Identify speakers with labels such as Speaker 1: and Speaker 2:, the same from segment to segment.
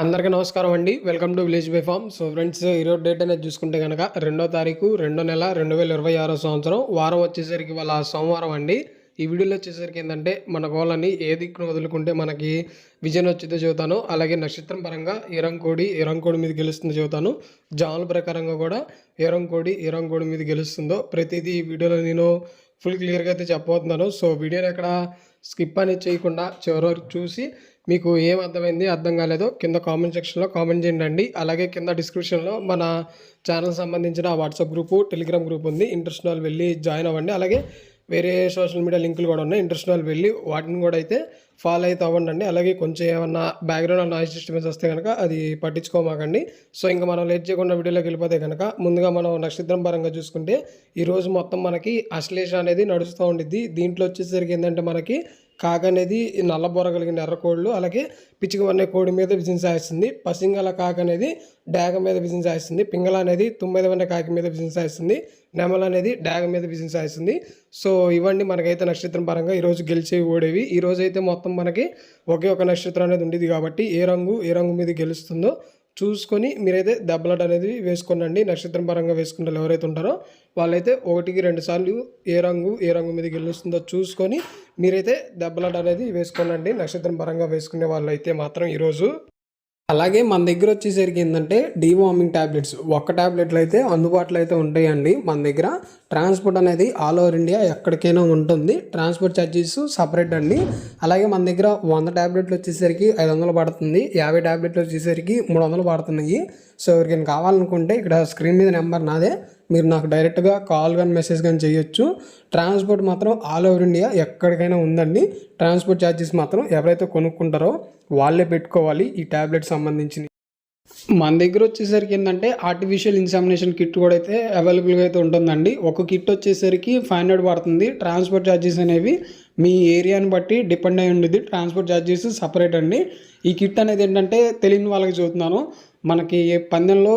Speaker 1: అందరికీ నమస్కారం అండి. Welcome to village by farm so friends ఈరోజు డేట్ అనేది చూసుకుంటే కనుక రెండో తారీఖు రెండో నెల రెండు వేల ఇరవై ఆరో సంవత్సరం. వారం వచ్చేసరికి వాళ్ళ సోమవారం అండి. ఈ వీడియోలో వచ్చేసరికి ఏంటంటే మన గోళ్ళని ఏ దిక్కును వదులుకుంటే మనకి విజయం వచ్చిందో చెబుతాను. అలాగే నక్షత్రం పరంగా ఇరంకోడి ఇరంకోడి మీద గెలుస్తుందో చెబుతాను. జాముల ప్రకారంగా కూడా ఇరంకోడి ఇరంకోడి మీద గెలుస్తుందో ప్రతిదీ ఈ వీడియోలో నేను ఫుల్ క్లియర్గా అయితే చెప్పబోతున్నాను. సో వీడియోని ఎక్కడ స్కిప్ అనేది చేయకుండా చివరి వరకు చూసి మీకు ఏం అర్థమైంది అర్థం కాలేదో కింద కామెంట్ సెక్షన్లో కామెంట్ చేయండి అలాగే కింద డిస్క్రిప్షన్లో మన ఛానల్ సంబంధించిన వాట్సాప్ గ్రూపు టెలిగ్రామ్ గ్రూప్ ఉంది. ఇంట్రెస్ట్ వెళ్ళి జాయిన్ అవ్వండి. అలాగే వేరే సోషల్ మీడియా లింకులు కూడా ఉన్నాయి. ఇంట్రెస్ట్ వెళ్ళి వాటిని కూడా అయితే ఫాలో అయితే అవ్వండి అలాగే కొంచెం ఏమన్నా బ్యాక్గ్రౌండ్ నాయిస్ డిస్టర్బెన్స్ వస్తే కనుక అది పట్టించుకోమాకండి. సో ఇంకా మనం లేట్ చేయకుండా వీడియోలోకి వెళ్ళిపోతే కనుక ముందుగా మనం నక్షత్రం పరంగా చూసుకుంటే ఈరోజు మొత్తం మనకి అశ్లేష అనేది నడుస్తూ ఉండిద్ది. దీంట్లో వచ్చేసరికి ఏంటంటే మనకి కాగ అనేది నల్లబొర కలిగిన ఎర్ర కోళ్ళు అలాగే పిచ్చిక అనే కోడి మీద బిజినెస్ చేస్తుంది పసింగల కాక అనేది డాగ మీద బిజినెస్ చేస్తుంది పింగళ అనేది తొమ్మిది వన్న కాకి మీద బిజినెస్ చేస్తుంది నెమల అనేది డాగ మీద బిజినెస్ చేస్తుంది సో ఇవన్నీ మనకైతే నక్షత్రం పరంగా ఈరోజు గెలిచేవి ఓడేవి. ఈ రోజు అయితే మొత్తం మనకి ఒకే ఒక నక్షత్రం అనేది ఉండేది కాబట్టి ఏ రంగు ఏ రంగు మీద గెలుస్తుందో చూసుకొని మీరైతే దెబ్బలాట అనేది వేసుకోనండి నక్షత్రం పరంగా వేసుకున్న ఎవరైతే ఉంటారో వాళ్ళైతే ఒకటికి రెండు సార్లు ఏ రంగు ఏ రంగు మీద గెలుస్తుందో చూసుకొని మీరైతే దెబ్బలాట అనేది వేసుకోనండి నక్షత్రం పరంగా వేసుకునే వాళ్ళు అయితే మాత్రం ఈరోజు. అలాగే మన దగ్గర వచ్చేసరికి ఏంటంటే డీవార్మింగ్ ట్యాబ్లెట్స్ ఒక్క ట్యాబ్లెట్లు అయితే అందుబాటులో అయితే ఉంటాయండి. మన దగ్గర ట్రాన్స్పోర్ట్ అనేది ఆల్ ఓవర్ ఇండియా ఎక్కడికైనా ఉంటుంది. ట్రాన్స్పోర్ట్ ఛార్జెస్ సపరేట్ అండి. అలాగే మన దగ్గర వంద ట్యాబ్లెట్లు వచ్చేసరికి ఐదు వందలు పడుతుంది. యాభై ట్యాబ్లెట్లు వచ్చేసరికి మూడు వందలు పడుతున్నాయి. సో ఎవరికైనా కావాలనుకుంటే ఇక్కడ స్క్రీన్ మీద నెంబర్ నాదే. మీరు నాకు డైరెక్ట్గా కాల్ కానీ మెసేజ్ కానీ చేయొచ్చు. ట్రాన్స్పోర్ట్ మాత్రం ఆల్ ఓవర్ ఇండియా ఎక్కడికైనా ఉందండి. ట్రాన్స్పోర్ట్ ఛార్జెస్ మాత్రం ఎవరైతే కొనుక్కుంటారో వాళ్ళే పెట్టుకోవాలి ఈ ట్యాబ్లెట్ సంబంధించి మన దగ్గర వచ్చేసరికి ఏంటంటే ఆర్టిఫిషియల్ ఇన్సామినేషన్ కిట్ కూడా అయితే అవైలబుల్గా అయితే ఉంటుందండి. ఒక కిట్ వచ్చేసరికి ఫైవ్ హండ్రెడ్ పడుతుంది. ట్రాన్స్పోర్ట్ ఛార్జెస్ అనేవి మీ ఏరియాని బట్టి డిపెండ్ అయి ఉండేది. ట్రాన్స్పోర్ట్ ఛార్జెస్ సపరేట్ అండి. ఈ కిట్ అనేది ఏంటంటే తెలియని వాళ్ళకి చూస్తున్నాను మనకి పందెంలో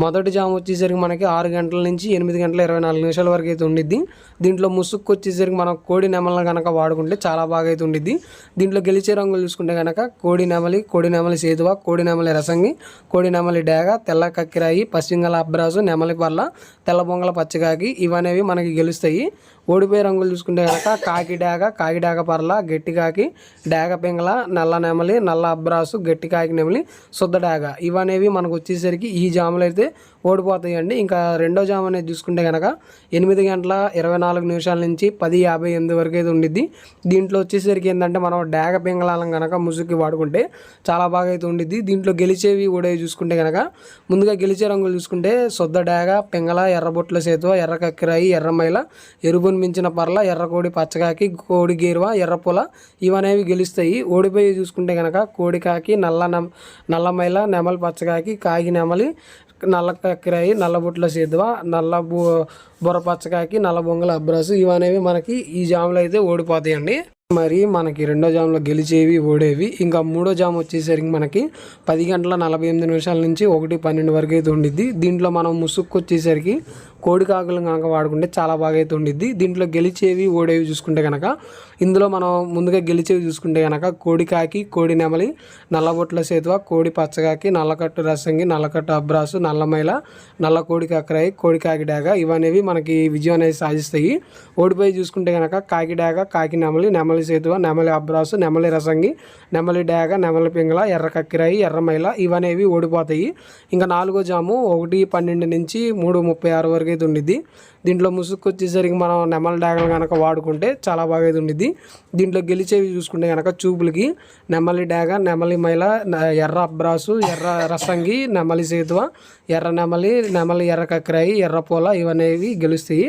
Speaker 1: మొదటి జామ్ వచ్చేసరికి మనకి ఆరు గంటల నుంచి ఎనిమిది గంటల ఇరవై నాలుగు నిమిషాల వరకు అయితే ఉండిద్ది. దీంట్లో ముసుక్కు వచ్చేసరికి మనం కోడి నెమలను కనుక వాడుకుంటే చాలా బాగా అయితే ఉండిద్ది. దీంట్లో గెలిచే రంగులు చూసుకుంటే కనుక కోడి నెమలి కోడి నెమలి సేతువ కోడి నెమలి రసంగి కోడి నెమలి డేగ తెల్ల కక్కిరాయి పశ్చింగల అబ్రాసు నెమలి పర్ల తెల్ల బొంగల పచ్చకాకి ఇవనేవి మనకి గెలుస్తాయి. ఓడిపోయే రంగులు చూసుకుంటే కనుక కాకి డేగ కాకి డేగ పర్ల గట్టి కాకి డేగ పింగళ నల్ల నెమలి నల్ల అబ్రాసు గట్టి కాకి నెమలి శుద్ధ డాగ ఇవనేవి మనకు వచ్చేసరికి ఈ జాములు అయితే ఓడిపోతాయండి. ఇంకా రెండో జామ్ అనేది చూసుకుంటే కనుక ఎనిమిది గంటల ఇరవై నాలుగు నిమిషాల నుంచి పది యాభై ఎనిమిది వరకు అయితే ఉండిద్ది. దీంట్లో వచ్చేసరికి ఏంటంటే మనం డాగ పింగళాలను కనుక ముసుగుకి వాడుకుంటే చాలా బాగా అయితే ఉండిద్ది. దీంట్లో గెలిచేవి ఓడేవి చూసుకుంటే కనుక ముందుగా గెలిచే రంగులు చూసుకుంటే శుద్ధ డాగ పింగళ ఎర్రబొట్ల సేతువ ఎర్ర కక్కిరాయి ఎర్రమైల ఎరుపును మించిన పర్ల ఎర్రకోడి పచ్చకాకి కోడి గేరువ ఎర్రపూల ఇవనేవి గెలుస్తాయి. ఓడిపోయి చూసుకుంటే కనుక కోడికాకి నల్ల నెమ నల్లమైల నెమలి పచ్చకాకి కాకి నెమలి నల్ల కక్కిరాయి నల్ల బుట్ల సేదువ నల్ల బు బుర్ర పచ్చకాకి నల్ల బొంగల అబ్రాసు ఇవనేవి మనకి ఈ జాములు అయితే ఓడిపోతాయండి. మరి మనకి రెండో జామ్లో గెలిచేవి ఓడేవి. ఇంకా మూడో జామ్ వచ్చేసరికి మనకి పది గంటల నలభై ఎనిమిది నిమిషాల నుంచి ఒకటి పన్నెండు వరకు అయితే ఉండిద్ది. దీంట్లో మనం ముసుక్కు వచ్చేసరికి కోడి కాకులు కనుక వాడుకుంటే చాలా బాగా అయితే ఉండిద్ది. దీంట్లో గెలిచేవి ఓడేవి చూసుకుంటే కనుక ఇందులో మనం ముందుగా గెలిచేవి చూసుకుంటే కనుక కోడి కాకి కోడి నెమలి నల్లబొట్ల సేతువ కోడి పచ్చకాకి నల్లకట్టు రసంగి నల్లకట్టు అబ్రాసు నల్లమైల నల్ల కోడి కాకరాయి కోడి కాకి డాగ. ఇవనేవి మనకి విజయం అనేది సాధిస్తాయి. ఓడిపోయి చూసుకుంటే కనుక కాకి డాగ కాకి నెమలి నెమలి నెమలి సేతువ నెమలి అబ్రాసు నెమలి రసంగి నెమలి డాగ నెమలి పింగళ ఎర్ర కక్కిరాయి ఎర్రమైల ఇవనేవి ఓడిపోతాయి. ఇంకా నాలుగో జాము ఒకటి పన్నెండు నుంచి మూడు ముప్పై ఆరు వరకు అయితే ఉండిద్ది. దీంట్లో ముసుగు వచ్చేసరికి మనం నెమలి డాగలు కనుక వాడుకుంటే చాలా బాగా అయితే ఉండిద్ది. దీంట్లో గెలిచేవి చూసుకుంటే కనుక చూపులకి నెమలి డాగ నెమలి మైల ఎర్ర అబ్రాసు ఎర్ర రసంగి నెమలి సేతువ ఎర్ర నెమలి నెమలి ఎర్ర కక్రాయి ఎర్ర పూల ఇవనేవి గెలుస్తాయి.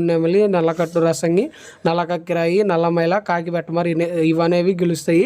Speaker 1: నెమలి నల్లకట్టు రసంగి నల్ల కక్కిరాయి నల్లమైల కాకి పెట్టమరి ఇవనేవి గెలుస్తాయి.